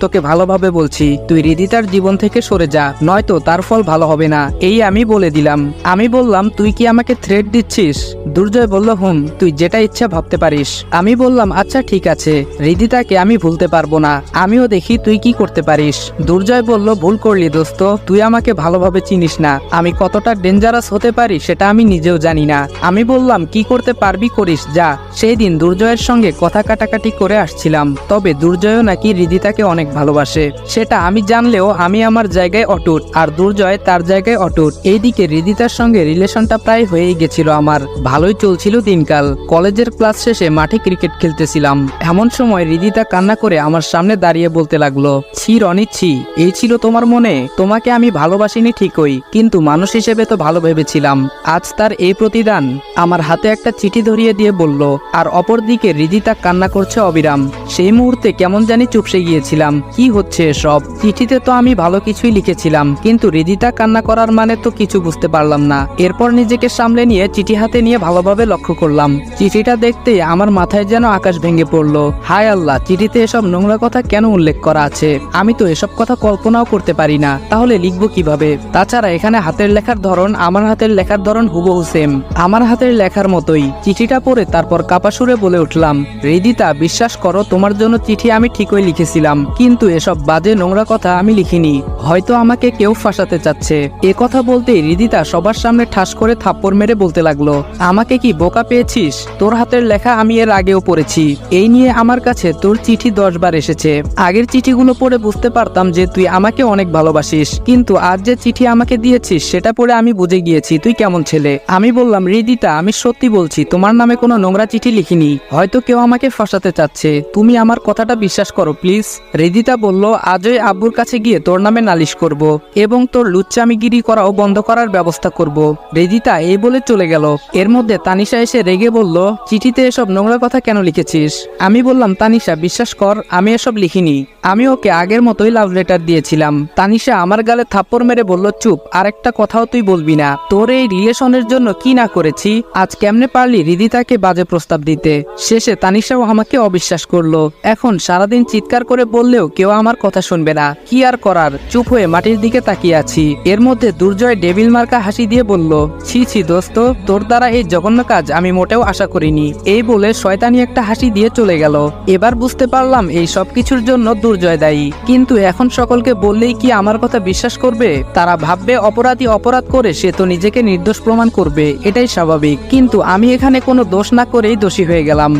তোকে ভালোভাবে বলছি, তুই রিদিতার জীবন থেকে সরে যা, নয়তো তার ফল ভালো হবে না। এই আমি বলে দিলাম। আমি বললাম, তুই কি আমাকে থ্রেট দিচ্ছিস? দুর্জয় বলল, হুম, তুই যেটা ইচ্ছা ভাবতে পারিস। আমি বললাম আচ্ছা ঠিক আছে। রিদিতাকে আমি ভুলতে পারব না। আমিও দেখি তুই কি করতে পারিস। দুর্জয় বলল, ভুল করলি দোস্ত, তুই আমাকে ভালোভাবে চিনিস না। আমি কতটা ডেঞ্জারাস হতে পারি সেটা আমি নিজেও জানি না। আমি বললাম, কি করতে পারবি করিস, যা। সেই দিন দুর্জয়ের সঙ্গে কথা কাটাকাটি করে আসছিলাম। তবে দুর্জয়ও নাকি রিদিতাকে অনেক ভালোবাসে। সেটা আমি জানলেও আমি আমার জায়গায় অটুট আর দুর্জয় তার জায়গায় অটুট। এইদিকে রিদিতার সঙ্গে রিলেশনটা প্রায় হয়েই গেছিল আমার। ভালোই চলছিল দিনকাল। কলেজের ক্লাস শেষে মাঠে ক্রিকেট খেলতেছিলাম। এমন সময় রিদিতা কান্না করে আমার সামনে দাঁড়িয়ে বলতে লাগল, ছি, রনি, ছি, এই ছিল তোমার মনে? তোমাকে আমি ভালোবাসিনি ঠিকই, কিন্তু মানুষ হিসেবে তো ভালো ভেবেছিলাম। আজ তার এই প্রতিদান। আমার হাতে একটা চিঠি ধরিয়ে দিয়ে বলল, আর অপরদিকে রিদিতা কান্না করছে অবিরাম। সেই মুহূর্তে কেমন জানি চুপসে গিয়েছিলাম। কি হচ্ছে এসব? চিঠিতে তো আমি ভালো কিছুই লিখেছিলাম, কিন্তু রিদিতা কান্না করার মানে তো কিছু বুঝতে পারলাম না। এরপর নিজেকে সামলে নিয়ে চিঠি হাতে নিয়ে ভালোভাবে লক্ষ্য করলাম। চিঠিটা দেখতে আমার মাথায় যেন আকাশ ভেঙে পড়ল। হায় আল্লাহ, চিঠিতে এসব নোংরা কথা কেন উল্লেখ করা আছে? আমি তো এসব কথা কল্পনাও করতে পারি না। তাহলে লিখব কীভাবে? তাছাড়া এখানে হাতের লেখার ধরন আমার হাতের লেখার ধরন হুবহু সেম আমার হাতের লেখার মতোই। চিঠিটা পড়ে তারপর কাপাসুরে বলে উঠলাম, রিদিতা, বিশ্বাস করো, তোমার জন্য চিঠি আমি ঠিকই লিখেছিলাম। কিন্তু এসব বাজে নোংরা কথা আমি লিখিনি। হয়তো আমাকে কেউ ফাঁসাতে চাচ্ছে। এ কথা বলতেই রিদিতা সবার সামনে ঠাস করে থাপ্পড় মেরে বলতে লাগল, আমাকে কি বোকা পেয়েছিস? তোর হাতের লেখা আমি এর আগেও পড়েছি। এই নিয়ে আমার কাছে তোর চিঠি দশ বার এসেছে। আগের চিঠিগুলো পড়ে বুঝতে পারতাম যে তুই আমাকে অনেক ভালোবাসিস। কিন্তু আজ যে চিঠি আমাকে দিয়েছিস, সেটা পড়ে আমি বুঝে গিয়েছি তুই কেমন ছেলে। আমি বললাম, রিদিতা, আমি সত্যি বলছি, তোমার নামে কোনো নোংরা চিঠি লিখিনি। হয়তো কেউ আমাকে ফাঁসাতে চাচ্ছে। তুমি আমার কথাটা বিশ্বাস করো, প্লিজ। রিদিতা বলল, আজই আব্বুর কাছে গিয়ে তোর নামে নালিশ করব এবং তোর লুচ্চামিগিরি করাও বন্ধ করার ব্যবস্থা করব। রেদিতা এই বলে চলে গেল। এর মধ্যে তানিশা এসে রেগে বলল, চিঠিতে এসব নোংরা কথা কেন লিখেছিস? আমি বললাম, তানিশা, বিশ্বাস কর, আমি এসব লিখিনি। আমি ওকে আগের মতোই লাভ লেটার দিয়েছিলাম। তানিশা আমার গালে থাপ্পড় মেরে বলল, চুপ, আরেকটা কথাও তুই বলবি না। তোর এই রিলেশনের জন্য কি না করেছি? আজ কেমনে পারলি রিদিতাকে বাজে প্রস্তাব দিতে? শেষে তানিশাও আমাকে অবিশ্বাস করল। এখন সারাদিন চিৎকার করে বললেও কেউ আমার কথা শুনবে না। কি আর করার? চুপ হয়ে মাটির দিকে তাকিয়ে আছি। এর মধ্যে দুর্জয় ডেভিল মার্কা হাসি দিয়ে বলল, ছি ছি দোস্ত, তোর দ্বারা এই জঘন্য কাজ আমি মোটেও আশা করিনি। এই বলে শয়তানি একটা হাসি দিয়ে চলে গেল। এবার বুঝতে পারলাম এই সব কিছুর জন্য দুর্জয় দায়ী। কিন্তু এখন সকলকে বললেই কি আমার কথা বিশ্বাস করবে? তারা ভাববে অপরাধী অপরাধ করে সে তো নিজেকে নির্দোষ প্রমাণ করবে, এটাই স্বাভাবিক। কিন্তু আমি এখানে কোনো দোষ না করেই দোষী হয়ে গেলাম।